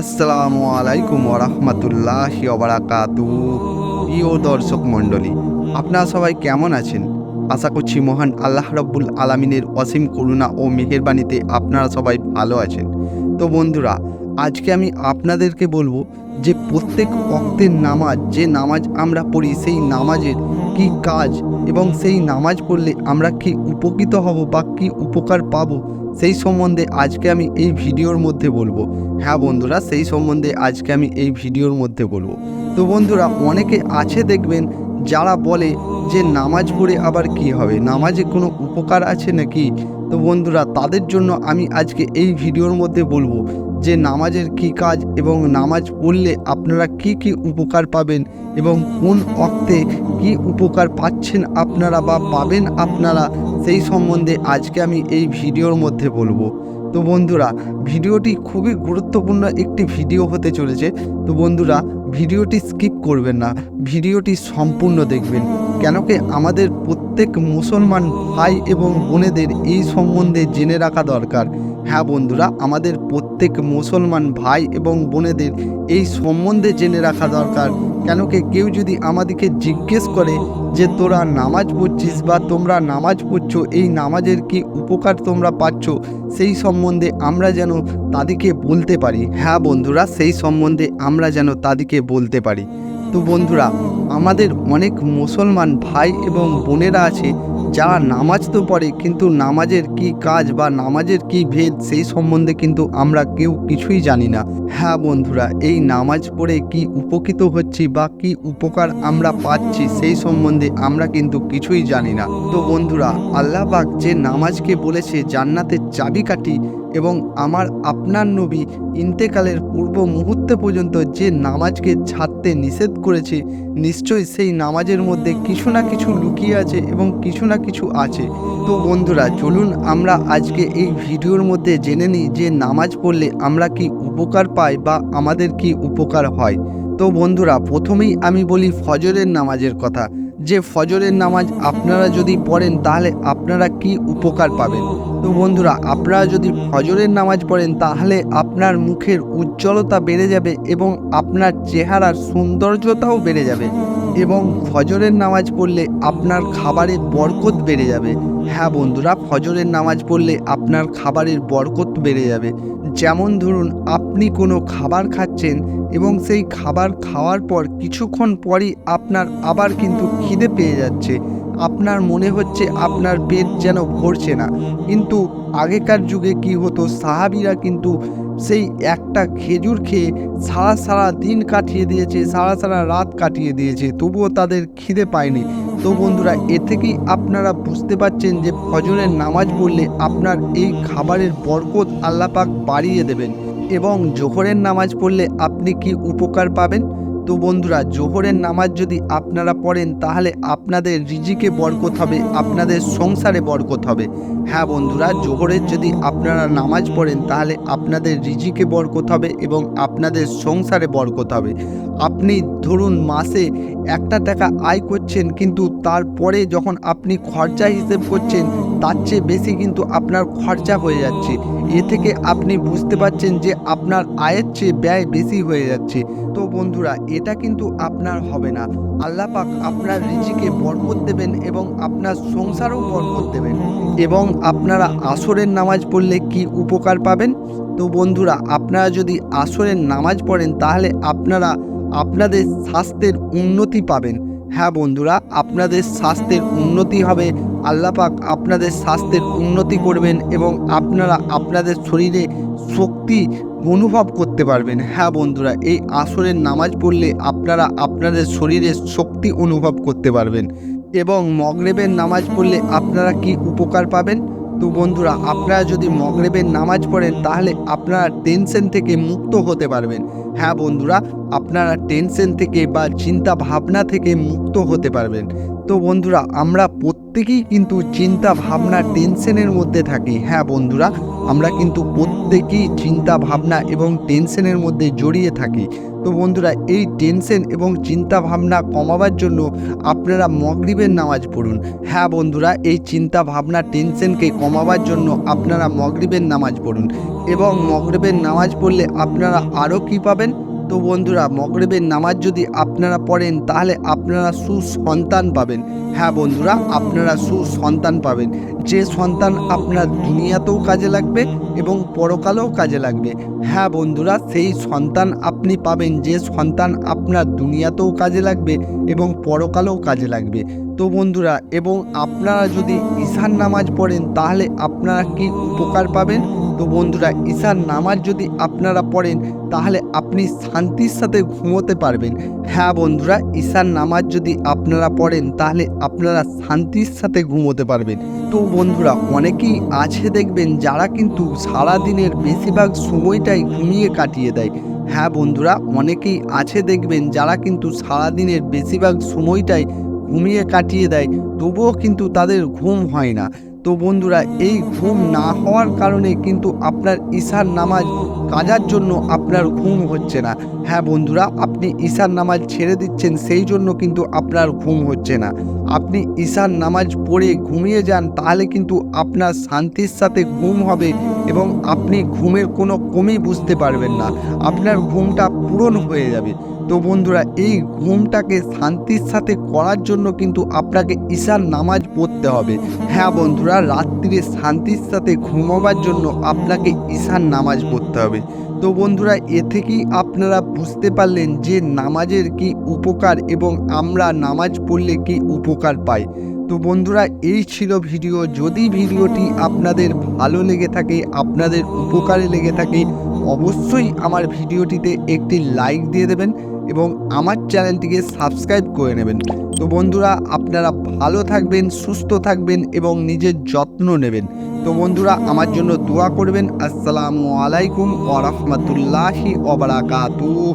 আসসালামু আলাইকুম ওরহমতুল্লাহ ওবরাকাতু। প্রিয় দর্শক মণ্ডলী, আপনারা সবাই কেমন আছেন? আশা করছি মহান আল্লাহ রব্বুল আলমিনের অসীম করুণা ও মেহেরবানিতে আপনারা সবাই ভালো আছেন। তো বন্ধুরা আজকে আমি আপনাদেরকে বলব যে প্রত্যেক অক্তের নামাজ, যে নামাজ আমরা পড়ি সেই নামাজের কি কাজ এবং সেই নামাজ পড়লে আমরা কি উপকৃত হব বা কি উপকার পাব, সেই সম্বন্ধে আজকে আমি এই ভিডিওর মধ্যে বলব। হ্যাঁ বন্ধুরা, সেই সম্বন্ধে আজকে আমি এই ভিডিওর মধ্যে বলব। তো বন্ধুরা, অনেকে আছে দেখবেন যারা বলে যে নামাজ পড়ে আবার কি হবে? নামাজে কোনো উপকার আছে নাকি? তো বন্ধুরা, তাদের জন্য আমি আজকে এই ভিডিওর মধ্যে বলব যে নামাজের কি কাজ এবং নামাজ পড়লে আপনারা কি কি উপকার পাবেন এবং কোন অর্থে কি উপকার পাচ্ছেন আপনারা বা পাবেন আপনারা, সেই সম্বন্ধে আজকে আমি এই ভিডিওর মধ্যে বলব। তো বন্ধুরা, ভিডিওটি খুবই গুরুত্বপূর্ণ একটি ভিডিও হতে চলেছে। তো বন্ধুরা, ভিডিওটি স্কিপ করবেন না, ভিডিওটি সম্পূর্ণ দেখবেন। কেন কি আমাদের প্রত্যেক মুসলমান ভাই এবং বোনেদের এই সম্বন্ধে জেনে রাখা দরকার। হ্যাঁ বন্ধুরা, আমাদের প্রত্যেক মুসলমান ভাই এবং বোনেদের এই সম্বন্ধে জেনে রাখা দরকার। কেন কি কেউ যদি আমাদেরকে জিজ্ঞেস করে যে, তোরা নামাজ পড়ছিস বা তোমরা নামাজ পড়ছো, এই নামাজের কি উপকার তোমরা পাচ্ছ? সেই সম্বন্ধে আমরা যেন তাদেরকে বলতে পারি। হ্যাঁ বন্ধুরা, সেই সম্বন্ধে আমরা যেন তাদেরকে বলতে পারি। তো বন্ধুরা, আমাদের অনেক মুসলমান ভাই এবং বোনেরা আছে যারা নামাজ তো পড়ে, কিন্তু নামাজের কি কাজ বা নামাজের কি ভেদ, সেই সম্বন্ধে কিন্তু আমরা কেউ কিছুই জানি না। হ্যাঁ বন্ধুরা, এই নামাজ পড়ে কি উপকৃত হচ্ছি বা কি উপকার আমরা পাচ্ছি, সেই সম্বন্ধে আমরা কিন্তু কিছুই জানি না। তো বন্ধুরা আল্লাহ পাক যে নামাজকে বলেছে, জান্নাতের চাবিকাঠি এবং আমার আপনার নবী ইন্তেকালের পূর্ব মুহূর্তে পর্যন্ত যে নামাজকে ছাড়তে নিষেধ করেছে, নিশ্চয়ই সেই নামাজের মধ্যে কিছু না কিছু লুকিয়ে আছে এবং কিছু না কিছু আছে। তো বন্ধুরা, চলুন আমরা আজকে এই ভিডিওর মধ্যে জেনে নিই যে নামাজ পড়লে আমরা কি উপকার পাই বা আমাদের কি উপকার হয়। তো বন্ধুরা, প্রথমেই আমি বলি ফজরের নামাজের কথা। যে ফজরের নামাজ আপনারা যদি পড়েন, তাহলে আপনারা কি উপকার পাবেন? তো বন্ধুরা, আপনারা যদি ফজরের নামাজ পড়েন, তাহলে আপনার মুখের উজ্জ্বলতা বেড়ে যাবে এবং আপনার চেহারার সৌন্দর্যতাও বেড়ে যাবে। এবং ফজরের নামাজ পড়লে আপনার খাবারের বরকত বেড়ে যাবে। হ্যাঁ বন্ধুরা, ফজরের নামাজ পড়লে আপনার খাবারের বরকত বেড়ে যাবে। যেমন ধরুন, আপনি কোনো খাবার খাচ্ছেন এবং সেই খাবার খাওয়ার পর কিছুক্ষণ পরই আপনার আবার কিন্তু খিদে পেয়ে যাচ্ছে। আপনার মনে হচ্ছে আপনার পেট যেন ভরছে না। কিন্তু আগেকার যুগে কি হতো, সাহাবিরা কিন্তু সেই একটা খেজুর খেয়ে সারা সারা দিন কাটিয়ে দিয়েছে, সারা সারা রাত কাটিয়ে দিয়েছে, তবুও তাদের খিদে পায়নি। তো বন্ধুরা, এ থেকেই আপনারা বুঝতে পারছেন যে ফজরের নামাজ পড়লে আপনার এই খাবারের বরকত আল্লাপাক বাড়িয়ে দেবেন এবং জোহরের নামাজ পড়লে আপনি কি উপকার পাবেন? তো বন্ধুরা, জোহরের নামাজ যদি আপনারা পড়েন, তাহলে আপনাদের রিজিকে বরকত হবে, আপনাদের সংসারে বরকত হবে। হ্যাঁ বন্ধুরা, জোহরের যদি আপনারা নামাজ পড়েন, তাহলে আপনাদের রিজিকে বরকত হবে এবং আপনাদের সংসারে বরকত হবে। আপনি ধরুন মাসে একটা টাকা আয় করছেন, কিন্তু তারপরে যখন আপনি খরচা হিসেব করছেন, তার চেয়ে বেশি কিন্তু আপনার খরচা হয়ে যাচ্ছে। এ থেকে আপনি বুঝতে পারছেন যে আপনার আয়ের চেয়ে ব্যয় বেশি হয়ে যাচ্ছে। তো বন্ধুরা, এটা কিন্তু আপনার হবে না। আল্লাহ পাক আপনার রিজিকে বরকত দেবেন এবং আপনার সংসারও বরকত দেবেন। এবং আপনারা আসরের নামাজ পড়লে কি উপকার পাবেন? তো বন্ধুরা, আপনারা যদি আসরের নামাজ পড়েন, তাহলে আপনারা আপনাদের স্বাস্থ্যের উন্নতি পাবেন। হ্যাঁ বন্ধুরা, আপনাদের স্বাস্থ্যের উন্নতি হবে। আল্লাপাক আপনাদের স্বাস্থ্যের উন্নতি করবেন এবং আপনারা আপনাদের শরীরে শক্তি অনুভব করতে পারবেন। হ্যাঁ বন্ধুরা, এই আসরের নামাজ পড়লে আপনারা আপনাদের শরীরে শক্তি অনুভব করতে পারবেন। এবং মগরেবের নামাজ পড়লে আপনারা কি উপকার পাবেন? তো বন্ধুরা, আপনারা যদি মগরেবের নামাজ পড়েন, তাহলে আপনারা টেনশন থেকে মুক্ত হতে পারবেন। হ্যাঁ বন্ধুরা, আপনারা টেনশন থেকে বা চিন্তা ভাবনা থেকে মুক্ত হতে পারবেন। তো বন্ধুরা, আমরা প্রত্যেক প্রত্যেকেই কিন্তু চিন্তা ভাবনা টেনশনের মধ্যে থাকি। হ্যাঁ বন্ধুরা, আমরা কিন্তু প্রত্যেকেই চিন্তা ভাবনা এবং টেনশনের মধ্যে জড়িয়ে থাকি। তো বন্ধুরা, এই টেনশন এবং চিন্তা ভাবনা কমাবার জন্য আপনারা মগরিবের নামাজ পড়ুন। হ্যাঁ বন্ধুরা, এই চিন্তা ভাবনা টেনশনকে কমাবার জন্য আপনারা মগরিবের নামাজ পড়ুন। এবং মগরিবের নামাজ পড়লে আপনারা আরও কী পাবেন? তো বন্ধুরা, মগরিবের নামাজ যদি আপনারা পড়েন, তাহলে আপনারা সুসন্তান পাবেন। হ্যাঁ বন্ধুরা, আপনারা সুসন্তান পাবেন। যে সন্তান আপনার দুনিয়াতেও কাজে লাগবে এবং পরকালেও কাজে লাগবে। হ্যাঁ বন্ধুরা, সেই সন্তান আপনি পাবেন। যে সন্তান আপনার দুনিয়াতেও কাজে লাগবে এবং পরকালেও কাজে লাগবে। তো বন্ধুরা, এবং আপনারা যদি ঈশান নামাজ পড়েন, তাহলে আপনারা কি উপকার পাবেন? তো বন্ধুরা, ঈশার নামাজ যদি আপনারা পড়েন, তাহলে আপনি শান্তির সাথে ঘুমোতে পারবেন। হ্যাঁ বন্ধুরা, ঈশার নামাজ যদি আপনারা পড়েন, তাহলে আপনারা শান্তির সাথে ঘুমোতে পারবেন। তো বন্ধুরা, অনেকেই আছে দেখবেন, যারা কিন্তু সারা দিনের বেশিরভাগ সময়টাই ঘুমিয়ে কাটিয়ে দেয়। হ্যাঁ বন্ধুরা, অনেকেই আছে দেখবেন, যারা কিন্তু সারাদিনের বেশিরভাগ সময়টাই ঘুমিয়ে কাটিয়ে দেয়, তবুও কিন্তু তাদের ঘুম হয় না। তো বন্ধুরা, এই ঘুম না হওয়ার কারণে কিন্তু আপনার ঈশার নামাজ কাজার জন্য আপনার ঘুম হচ্ছে না। হ্যাঁ বন্ধুরা, আপনি ঈশার নামাজ ছেড়ে দিচ্ছেন, সেই জন্য কিন্তু আপনার ঘুম হচ্ছে না। আপনি ঈশার নামাজ পড়ে ঘুমিয়ে যান, তাহলে কিন্তু আপনার শান্তির সাথে ঘুম হবে এবং আপনি ঘুমের কোনো কমই বুঝতে পারবেন না। আপনার ঘুমটা পূরণ হয়ে যাবে। তো বন্ধুরা, এই ঘুমটাকে শান্তির সাথে করার জন্য কিন্তু আপনাকে ঈশার নামাজ পড়তে হবে। হ্যাঁ বন্ধুরা, রাত্রিরে শান্তির সাথে ঘুমাবার জন্য আপনাকে ঈশান নামাজ পড়তে হবে। তো বন্ধুরা, এ থেকেই আপনারা বুঝতে পারলেন যে নামাজের কি উপকার এবং আমরা নামাজ পড়লে কি উপকার পাই। তো বন্ধুরা, এই ছিল ভিডিও। যদি ভিডিওটি আপনাদের ভালো লেগে থাকে, আপনাদের উপকারে লেগে থাকে অবশ্যই আমার ভিডিওটিতে একটি লাইক দিয়ে দেবেন এবং আমার চ্যানেলটিকে সাবস্ক্রাইব করে নেবেন। তো বন্ধুরা, আপনারা ভালো থাকবেন, সুস্থ থাকবেন এবং নিজের যত্ন নেবেন। তো বন্ধুরা, আমার জন্য দোয়া করবেন। আসসালামু আলাইকুম ওরহমতুল্লাহি ওবরাকাতুহ